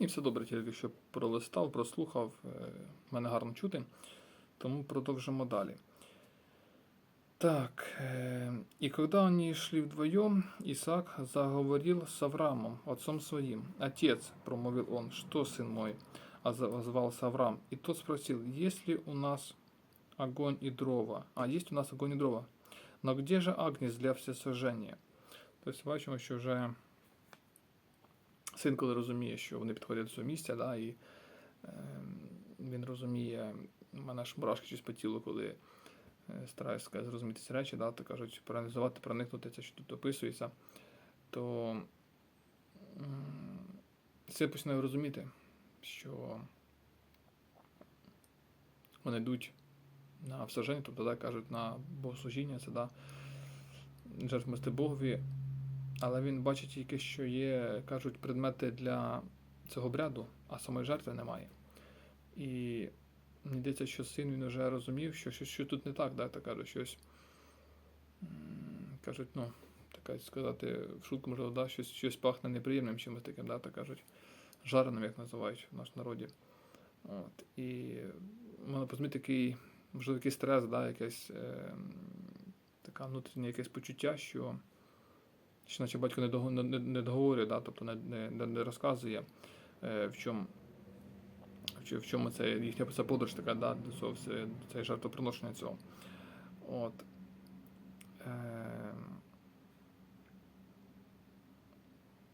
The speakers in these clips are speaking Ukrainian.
І все добре, тільки що пролистав, прослухав, е, мене гарно чути. Тому продовжимо далі. Так, и когда они шли вдвоем, Исаак заговорил с Авраамом, отцом своим. «Отец», — промовил он, — «что, сын мой?» А звался Авраам. И тот спросил, есть ли у нас огонь и дрова? А, есть у нас огонь и дрова. Но где же агнец для всесожження? Тобто бачимо, що вже син, коли розуміє, що вони підходять до цього місця, да, і е, він розуміє, у мене ж мурашки щось по тілу, коли е, стараюся зрозуміти ці речі, да, то кажуть, проаналізувати, проникнути це, що тут описується, то це починаю розуміти, що вони йдуть на всаження, тобто да, кажуть на богослужіння, це да, жертвмести Богові, але він бачить тільки, що є, кажуть, предмети для цього обряду, а самої жертви немає. І мені здається, що син він вже розумів, що, що, що тут не так, да, так кажуть, щось кажуть, ну, така сказати, в шутку, можливо, да, щось, щось пахне неприємним чимось таким, да, так кажуть, жареним, як називають в нашому народі. От, і можна позміти такий, можливо, якийсь стрес, да, якесь е, така внутрішнє якесь почуття, що, що наче батько не, не, договорює, да, тобто не, не, не- розказує, е, в чому. В чому це їхня подорож така, да, до цього це жертвоприношення цього. От. Е,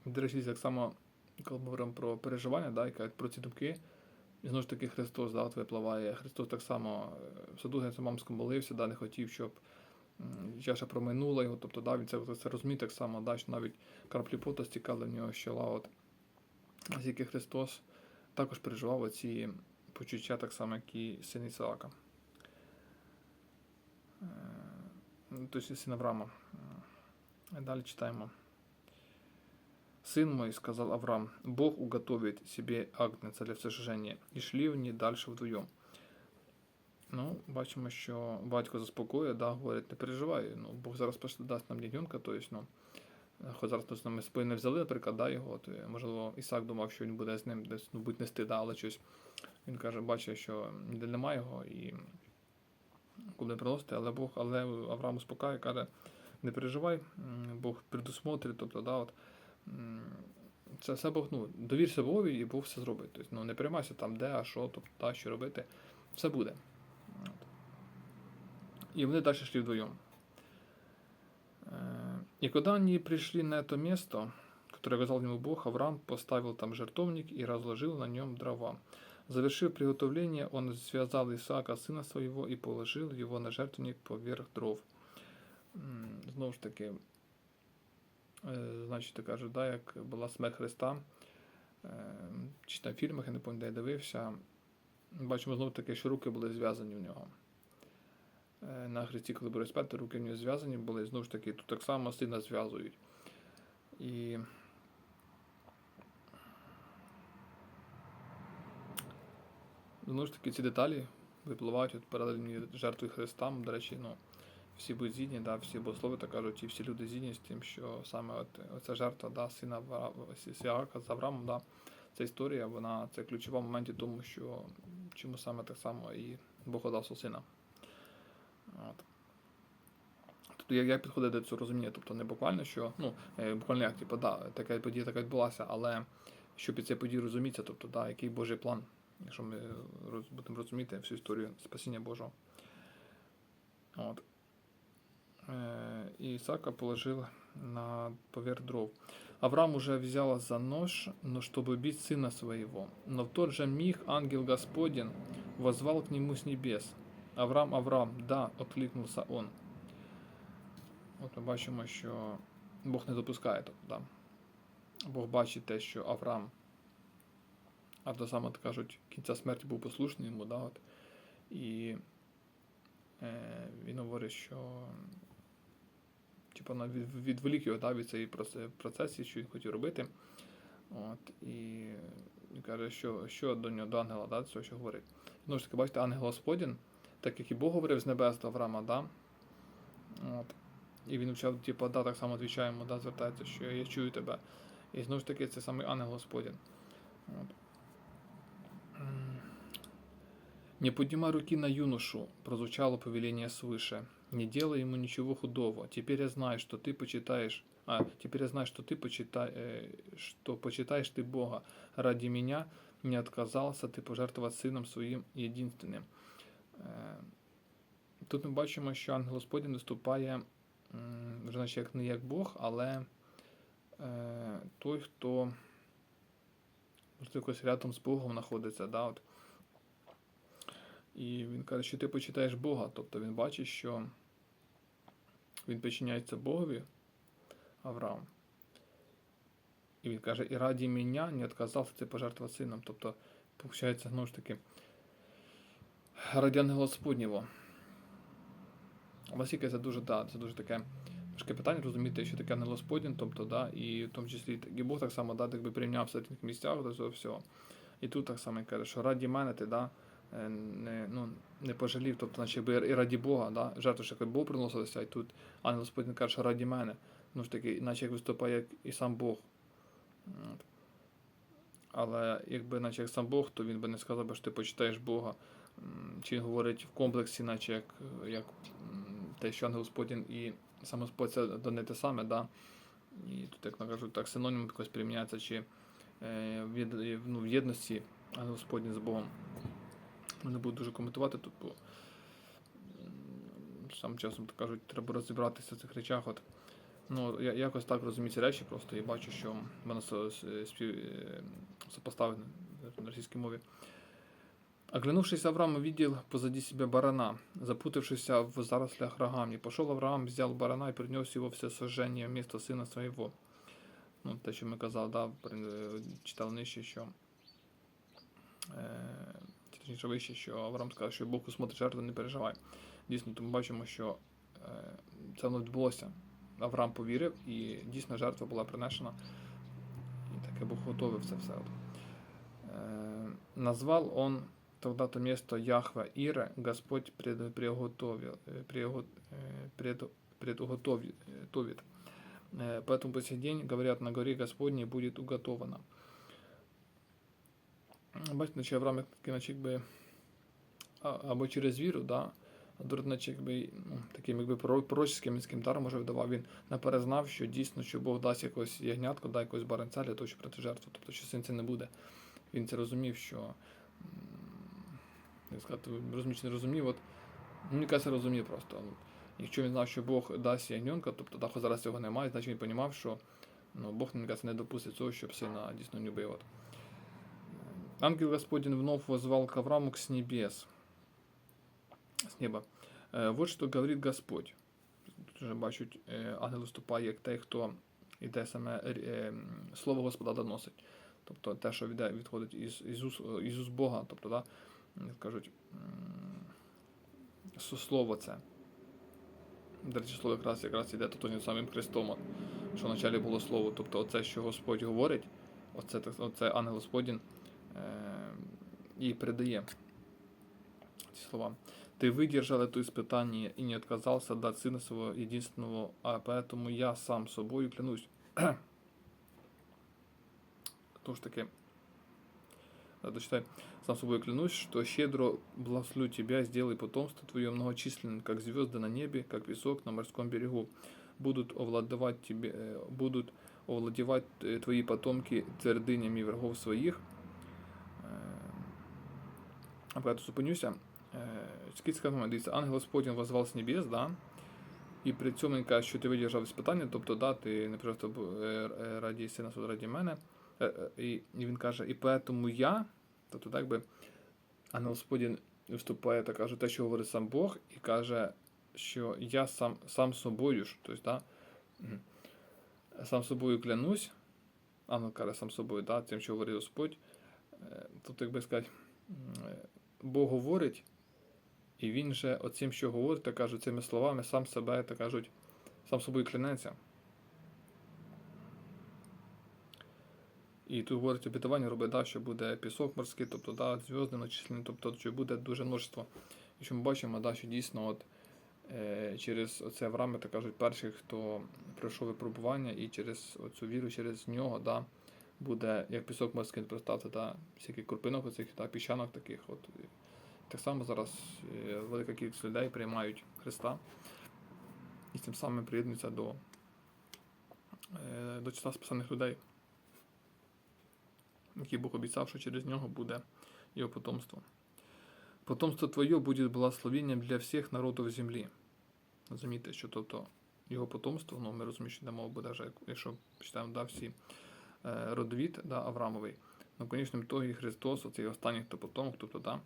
до речі, так само, коли ми говоримо про переживання, да, про ці думки, і знову ж таки Христос да, випливає. Христос так само е, в саду Гециманському молився, да, не хотів, щоб м, чаша проминула його. Тобто да, він це, це розуміє так само, да, що навіть краплі пота стікали в нього з чола. От. Оскільки Христос також переживав ці почуття, так само, як і син Ісаака. Е, Тобто син Авраама. Далі читаємо. Сын мой, сказал Авраам, Бог уготовит себе агнца для всесожжения. І шли вони далі вдвоєм. Ну, бачимо, що батько заспокоює, да, говорить, не переживай, ну, Бог зараз просто дасть нам дядюнка, тобто, ну, хоч зараз тобто, ми не взяли, наприклад, да, його, то, можливо, Ісак думав, що він буде з ним десь, ну, будь нести, да, але щось. Він каже, бачить, що ніде немає його і куди приносити, але Бог, але Авраам успокаює, каже, не переживай, Бог предусмотрить, тобто, да, от, це все Бог, ну, довірся Богові і Бог все зробить. Тобто, ну, не переймайся там, де, а що, тобто, та, що робити, все буде. От. И вони дальше шли вдвоем. Э, И когда они пришли на это место, которое указал ему Бог, Авраам поставил там жертовник и разложил на нем дрова. Завершив приготовление, он связал Исаака, сына своего, и положил его на жертвенник поверх дров. М, Знову ж таки, е, значить, так кажуть, да, як була смерть Христа, е, чи там в фільмах, я не пам'ятаю, де я дивився, бачимо знову таки, що руки були зв'язані в нього. Е, На Христі, коли були розп'яти, руки в нього зв'язані були, І знову ж таки, тут так само сина зв'язують. І знову ж таки ці деталі випливають паралельні жертви Христа. До речі, ну, всі будуть згідні, да, всі богослови так кажуть, і всі люди згідні з тим, що саме от, оця жертва да, сина Сіака з Авраамом, да, ця історія, вона це ключова в моменті тому, що чому саме так само і Бог отдав свого сина. От. Тобто як, як підходить до цього розуміння? Тобто не буквально, що, ну, е, буквально як, типу, да, така подія така відбулася, але що під цією подією розуміється, тобто, да, який Божий план, якщо ми роз, будемо розуміти всю історію спасіння Божого. От. Э, И Исаака положил на поверх дров. Авраам уже взял за нож, но чтобы убить сына своего. Но в тот же миг ангел Господень возвал к нему с небес. Авраам, Авраам, да, откликнулся он. От ми бачимо, що Бог не допускає того, да. Бог бачить те, що Авраам, а до саме кажуть, кінця смерті був послушний йому, да, от. І е, він говорить, що типу, відволік його да, від цієї проце- процесії, що він хотів робити. От, і він каже, що, що до нього, до ангела, да, цього, що говорить. Знову ж таки, бачите, ангел Господін, так як і Бог говорив з небес до Авраама, да, от, і він вчав, типу, да, так само відвічаємо, да, звертається, що я чую тебе. І знову ж таки, це саме ангел Господін. От. М. Не поднимай руки на юношу, прозвучало повеление свыше. Не делай ему ничего худого. Теперь я знаю, что ты почитаешь, а теперь я знаю, что ты почитай, э, что почитаешь ты Бога. Ради меня не отказался ти пожертвувати сином своїм єдинственним. Е, Тут ми бачимо, що ангел Господень виступає вже наче як не як Бог, але е, той, хто якось рядом з Богом знаходиться. Да, от. І він каже, що ти почитаєш Бога. Тобто він бачить, що він підчиняється Богові, Авраам. І він каже, і раді мене не відказався ти пожертвувати сином. Тобто, виходить, знову ж таки, раді ангела. Наскільки це дуже, да, це дуже таке важке питання, розуміти, що таке ангел Господній, тобто, да, і в тому числі і Бог так само да, якби прийнявся в різних місцях до цього всього. І тут так само каже, що раді мене ти да, е, не, ну, не пожалів, тобто, наче якби і раді Бога, да, жертву, що якби Бог приносилася, і тут ангел Господній каже, що раді мене. Ну ж таки, наче як виступає як і сам Бог. Але якби наче як сам Бог, то він би не сказав, що ти почитаєш Бога. Чи говорить в комплексі, наче як, як те, що ангел Господень і сам Господь це не те саме, да? І тут, як кажуть, так синонім якось приміняється, чи е, в, ну, в єдності ангел Господній з Богом. Не буду дуже коментувати тут, бо сам часом так кажуть, треба розібратися в цих речах. От. Ну, я якось так розумію ці речі просто і бачу, що с- спів, е, сопоставлено на російській мові. Оглянувшись, Авраам увидел позади себя барана, запутавшийся в зарослях рогами. Пошел Авраам, взял барана и принес его все сожжение вместо сына своего. Ну, те, що ми казали, да, е, читали нижче, що е, точніше вище, що Авраам сказав, що Бог усмотрить жертву, не переживай. Дійсно, тому бачимо, що е, це воно відбулося. Авраам повірив, і дійсно жертва була принесена. І таке Бог готовив це все. От. Назвал он тогда то место Яхва Ира, Господь пред, приготовил, э, пригот, э, пред, предуготовит. Э, Поэтому по сей день, говорят, на горе Господней будет уготовано. Бачите, наче Авраам як такий, наче якби, а- або через віру, да, а друг, наче якби, ну, таким якби пророк- пророческим міським даром може видавав. Він наперед знав, що дійсно, що Бог дасть якось ягнятко, дасть якогось баранця для того, щоб прийти жертву. Тобто, що син це не буде. Він це розумів, що м, як сказати, розумів чи не розумів, от мені кажеться, розумів просто. Ну, Якщо він знав, що Бог дасть ягненка, тобто хоч зараз цього немає, значить він розумів, що ну, Бог мені кажеться, не допустить цього, щоб сина дійсно не убив. От. Ангел Господень вновь возвал к Аврааму с небес, с неба. Е, Вот що говорить Господь. Тут вже бачать, е, ангел виступає як той, хто іде саме е, слово Господа доносить. Тобто те, що відходить із, уст, із Бога, тобто, да, як кажуть, м, с- слово це. До речі, слово якраз якраз іде тим самим Христом, от, що вначалі було слово. Тобто, оце, що Господь говорить, оце, так- оце ангел Господень е, і передає ці слова. Ты выдержал это испытание и не отказался дать сына своего единственного, а поэтому я сам собою клянусь. Тож таки, да, дочитай. Сам собой клянусь, что щедро благословлю тебя, сделай потомство твое многочисленным, как звезды на небе, как песок на морском берегу. Будут овладевать тебе, э, будут овладевать э, твои потомки твердынями врагов своих. Э, А пока я тут зупинюся. Е, Скільки сказано, дивіться, ангел Господень возвав з небес, да? І при цьому він каже, що ти видержав іспитання, тобто да, ти не просто бу- е, е, раді сина свого, раді мене. Е, е, І, і він каже, і поэтому я, тобто так би ангел Господень виступає та каже те, що говорить сам Бог, і каже, що я сам, сам собою ж, тобто, да, сам собою клянусь, ангел каже сам собою, да, тим, що говорить Господь. Тобто, як би сказати, Бог говорить, і він же оцим, що говорить, так кажуть, цими словами сам себе, так кажуть, сам собою клянеться. І тут говорить обітування робить, да, що буде пісок морський, тобто да, зв'язки начислений, тобто що буде дуже множество. І що ми бачимо, да, що дійсно от, е, через оце Авраами, так кажуть, перших, хто пройшов випробування, і через оцю віру, через нього, да, буде як пісок морський представте, да, всяких крупинок оцих, да, піщанок таких. От. Так само зараз е, велика кількість людей приймають Христа і тим самим приєднуються до, е, до числа спасених людей, які Бог обіцяв, що через нього буде його потомство. Потомство твоє буде благословенням для всіх народів землі. Замітьте, що тобто його потомство, ну ми розуміємо, що мова буде якщо читаємо да, всі е, родовід да, Аврамовий. Ну, в конечному ітогі Христос, оцей останній хто потомок, тобто, да,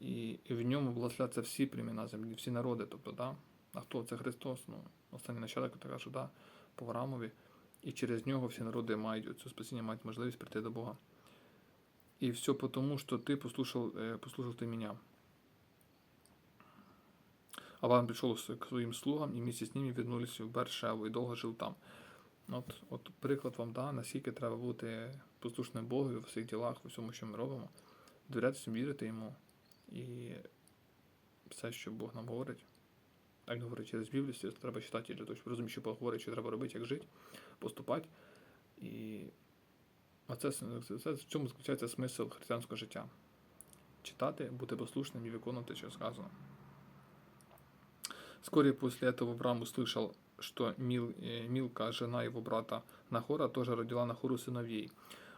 і, і в ньому благословляться всі племена землі, всі народи, тобто, да. А хто це Христос? Ну, останній начальник, то каже, да, по Аврамові. І через нього всі народи мають цю спасіння, мають можливість прийти до Бога. І все потому, що ти послушав, е, послушав ти мене. Авраам прийшов к своїм слугам, і місті з ними вернулися в Бершеву і довго жив там. От, от приклад вам да, наскільки треба бути послушним Богу в всіх ділах, у всьому, що ми робимо, довірятися, вірити йому. І все, що Бог нам говорить, так говорить через Біблію, це треба читати для того, щоб розуміти, що Бог говорить, що треба робити, як жити, поступати. І оце, це, це, в цьому заключається смисл християнського життя. Читати, бути послушним і виконувати, що сказано. Вскоре после этого Авраам услышал, что Мил, э, Милка, жена его брата Нахора, тоже родила Нахору сыновей.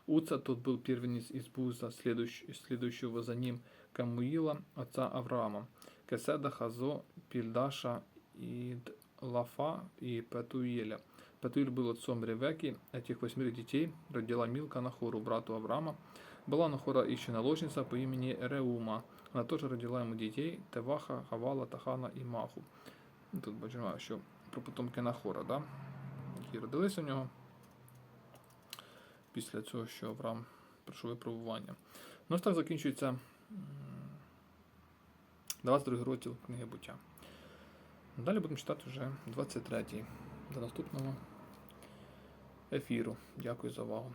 Уца тот был первенец из Буза, следующ- следующего за ним Камуила, отца Авраама, Кеседа, Хазо, Пильдаша, Ид, Лафа и Петуиеля. Петуиль был отцом Ревеки, этих восьмерых детей родила Милка Нахору, брату Авраама. Была Нахора еще наложница по имени Реума. Она тоже родила ему детей Теваха, Хавала, Тахана і Маху. Ну, Тут бачимо, що про потомки Нахора, да? які родилися у нього після цього, що Авраам пройшов випробування. Ну, ось так закінчується м, 22 розділ книги буття. Далі будемо читати вже 23 До наступного ефіру. Дякую за увагу.